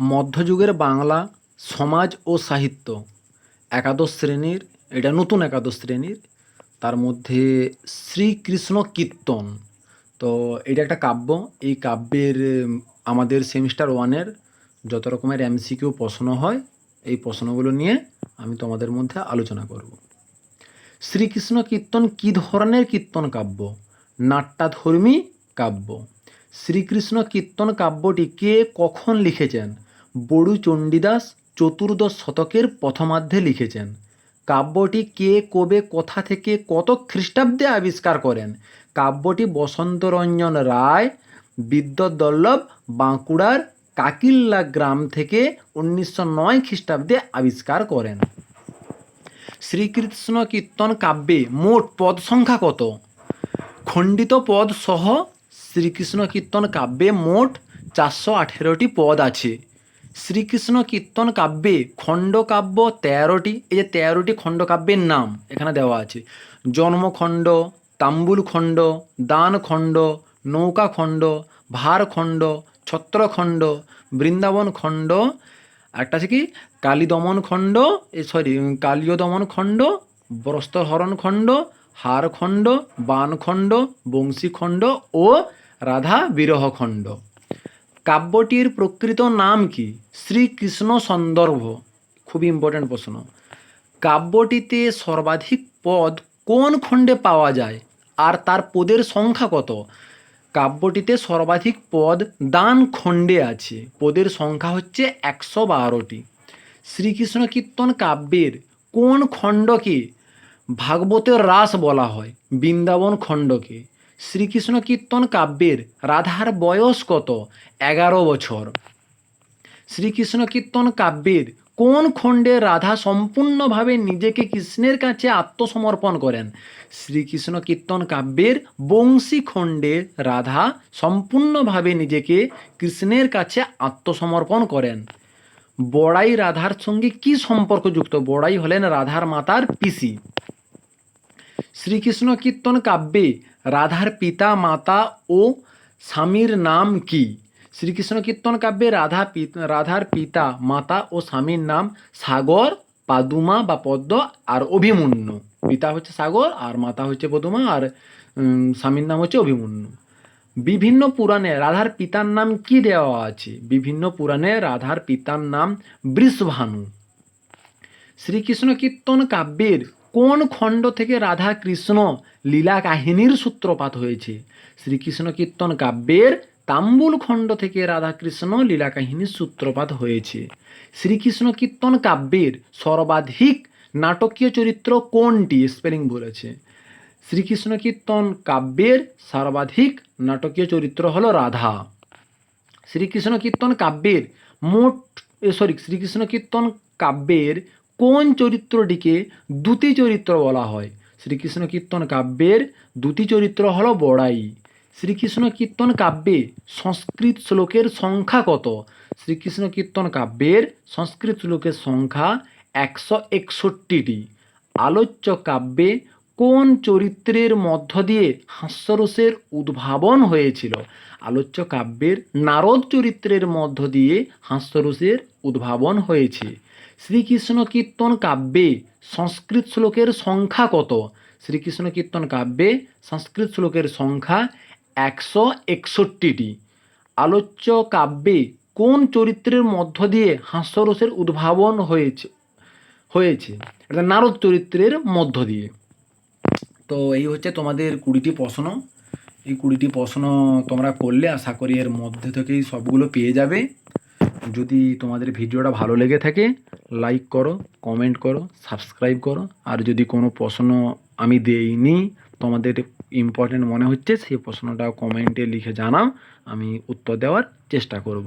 মধ্যযুগের বাংলা, সমাজ ও সাহিত্য। একাদশ শ্রেণির, এটা নতুন একাদশ শ্রেণির। তার মধ্যে শ্রীকৃষ্ণ কীর্তন। তো এটা একটা কাব্য। এই কাব্যের আমাদের সেমিস্টার ওয়ানের যত রকমের এমসিকিউ প্রশ্ন হয়, এই প্রশ্নগুলো নিয়ে আমি তোমাদের মধ্যে আলোচনা করব। শ্রীকৃষ্ণ কীর্তন কী ধরনের কীর্তন কাব্য? নাট্যাধর্মী কাব্য। শ্রীকৃষ্ণ কীর্তন কাব্যটি কে কখন লিখেছেন? বড়ু চণ্ডীদাস চতুর্দশ শতকের প্রথমার্ধে লিখেছেন। কাব্যটি কে কবে কোথা থেকে কত খ্রিস্টাব্দে আবিষ্কার করেন? কাব্যটি বসন্তরঞ্জন রায় বিদ্যুৎদল্লভ বাঁকুড়ার কাকিল্লা গ্রাম থেকে উনিশশো নয় খ্রিস্টাব্দে আবিষ্কার করেন। শ্রীকৃষ্ণ কীর্তন কাব্যে মোট পদ সংখ্যা কত? খণ্ডিত পদ সহ শ্রীকৃষ্ণ কীর্তন কাব্যে মোট চারশো আঠেরোটি পদ আছে। শ্রীকৃষ্ণ কীর্তন কাব্যে খণ্ডকাব্য তেরোটি, এই যে তেরোটি খণ্ডকাব্যের নাম এখানে দেওয়া আছে। জন্মখণ্ড তাম্বুল খণ্ড দান খণ্ড নৌকা খণ্ড ভার খণ্ড ছত্রখণ্ড বৃন্দাবন খণ্ড একটা আছে কি? কালীদমন খণ্ড এ সরি কালীয় দমন খণ্ড বস্ত্রহরণ খণ্ড হার খণ্ড বান খণ্ড বংশী খণ্ড ও রাধা বিরহ খণ্ড কাব্যটির প্রকৃত নাম কি? শ্রীকৃষ্ণ সন্দর্ভ। খুবই ইম্পর্ট্যান্ট প্রশ্ন। কাব্যটিতে সর্বাধিক পদ কোন খণ্ডে পাওয়া যায়? আর তার পদের সংখ্যা কত? কাব্যটিতে সর্বাধিক পদ দান খণ্ডে আছে। পদের সংখ্যা হচ্ছে একশো বারোটি। শ্রীকৃষ্ণ কীর্তন কাব্যের কোন খণ্ডকে ভাগবতের রাস বলা হয়? বৃন্দাবন খণ্ডকে। শ্রীকৃষ্ণ কীর্তন কাব্যের রাধার বয়স কত? এগারো বছর। শ্রীকৃষ্ণ কীর্তন কাব্যের কোন খণ্ডে রাধা সম্পূর্ণভাবে নিজেকে কৃষ্ণের কাছে আত্মসমর্পণ করেন? শ্রীকৃষ্ণ কীর্তন কাব্যের বংশী খণ্ডে রাধা সম্পূর্ণভাবে নিজেকে কৃষ্ণের কাছে আত্মসমর্পণ করেন। বড়াই রাধার সঙ্গে কি সম্পর্কযুক্ত? বড়াই হলেন রাধার মাতার পিসি। শ্রীকৃষ্ণ কীর্তন কাব্যে রাধার পিতা, মাতা ও স্বামীর নাম কি? শ্রীকৃষ্ণ কীর্তন কাব্যে রাধা রাধার পিতা, মাতা ও স্বামীর নাম সাগর, পাদুমা বা পদ্ম আর অভিমন্যু। পিতা হচ্ছে সাগর আর মাতা হচ্ছে পদুমা আর স্বামীর নাম হচ্ছে অভিমন্যু। বিভিন্ন পুরাণে রাধার পিতার নাম কি দেওয়া আছে? বিভিন্ন পুরাণে রাধার পিতার নাম বৃষভানু। শ্রীকৃষ্ণ কীর্তন কাব্যের কোন খণ্ড থেকে রাধা কৃষ্ণ লীলা কাহিনীর সূত্রপাত হয়েছে? শ্রীকৃষ্ণ কীর্তন কাব্যের তাম্বুল খণ্ড থেকে রাধা কৃষ্ণ লীলা কাহিনীর সূত্রপাত হয়েছে। শ্রীকৃষ্ণ কীর্তন কাব্যের সর্বাধিক নাটকীয় চরিত্র কোনটি? স্পেলিং বলেছে। শ্রীকৃষ্ণ কীর্তন কাব্যের সর্বাধিক নাটকীয় চরিত্র হলো রাধা। শ্রীকৃষ্ণ কীর্তন কাব্যের মোট সরি, শ্রীকৃষ্ণ কীর্তন কাব্যের কোন চরিত্রটিকে দ্যুতি চরিত্র বলা হয়? শ্রীকৃষ্ণ কীর্তন কাব্যের দ্যুতি চরিত্র হল বড়াই। শ্রীকৃষ্ণ কীর্তন কাব্যে সংস্কৃত শ্লোকের সংখ্যা কত? শ্রীকৃষ্ণ কীর্তন কাব্যের সংস্কৃত শ্লোকের সংখ্যা একশো একষট্টিটি। আলোচ্য কাব্যে কোন চরিত্রের মধ্য দিয়ে হাস্যরসের উদ্ভাবন হয়েছিল? আলোচ্য কাব্যের নারদ চরিত্রের মধ্য দিয়ে হাস্যরসের উদ্ভাবন হয়েছে। শ্রীকৃষ্ণ কীর্তন কাব্যে সংস্কৃত শ্লোকের সংখ্যা কত? শ্রীকৃষ্ণ কীর্তন কাব্যে সংস্কৃত শ্লোকের সংখ্যা একশো একষট্টিটি। আলোচ্য কাব্যে কোন চরিত্রের মধ্য দিয়ে হাস্যরসের উদ্ভাবন হয়েছে হয়েছে? এটা নারদ চরিত্রের মধ্য দিয়ে। তো এই হচ্ছে তোমাদের কুড়িটি প্রশ্ন। এই কুড়িটি প্রশ্ন তোমরা করলে আশা করি এর মধ্যে থেকেই সবগুলো পেয়ে যাবে। যদি তোমাদের ভিডিওটা ভালো লেগে থাকে লাইক করো কমেন্ট করো সাবস্ক্রাইব করো। আর যদি কোনো প্রশ্ন আমি দেইনি, তোমাদের ইম্পর্টেন্ট মনে হচ্ছে সেই প্রশ্নটা কমেন্টে লিখে জানাও, আমি উত্তর দেওয়ার চেষ্টা করব।